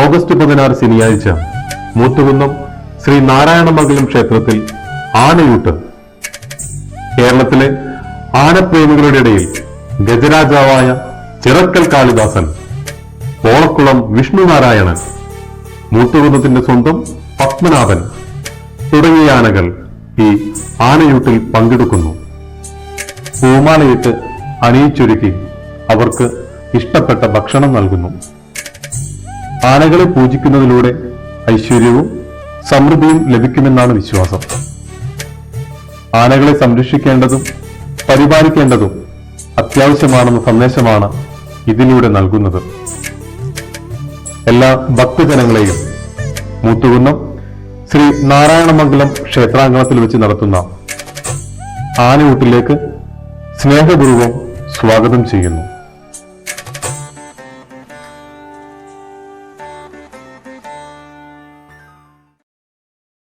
August പതിനാറ് ശനിയാഴ്ച മൂത്തുകുന്നം ശ്രീ നാരായണമംഗലം ക്ഷേത്രത്തിൽ ആനയൂട്ട്. കേരളത്തിലെ ആനപ്രേമികളുടെ ഇടയിൽ ഗജരാജാവായ ചിറക്കൽ കാളിദാസൻ ഓളക്കുളം വിഷ്ണുനാരായണൻ മൂത്തുകുന്നത്തിന്റെ സ്വന്തം പത്മനാഭൻ തുടങ്ങിയ ആനകൾ ഈ ആനയൂട്ടിൽ പങ്കെടുക്കുന്നു. പൂമാലയിട്ട് അണിയിച്ചൊരുക്കി അവർക്ക് ഇഷ്ടപ്പെട്ട ഭക്ഷണം നൽകുന്നു. ആനകളെ പൂജിക്കുന്നതിലൂടെ ഐശ്വര്യവും സമൃദ്ധിയും ലഭിക്കുമെന്നാണ് വിശ്വാസം. ആനകളെ സംരക്ഷിക്കേണ്ടതും പരിപാലിക്കേണ്ടതും അത്യാവശ്യമാണെന്ന സന്ദേശമാണ് ഇതിലൂടെ നൽകുന്നത്. എല്ലാ ഭക്തജനങ്ങളെയും മൂത്തുകുന്നം ശ്രീ നാരായണമംഗലം ക്ഷേത്രാങ്കണത്തിൽ വെച്ച് നടത്തുന്ന ആനയൂട്ടിലേക്ക് സ്നേഹപൂർവം സ്വാഗതം ചെയ്യുന്നു.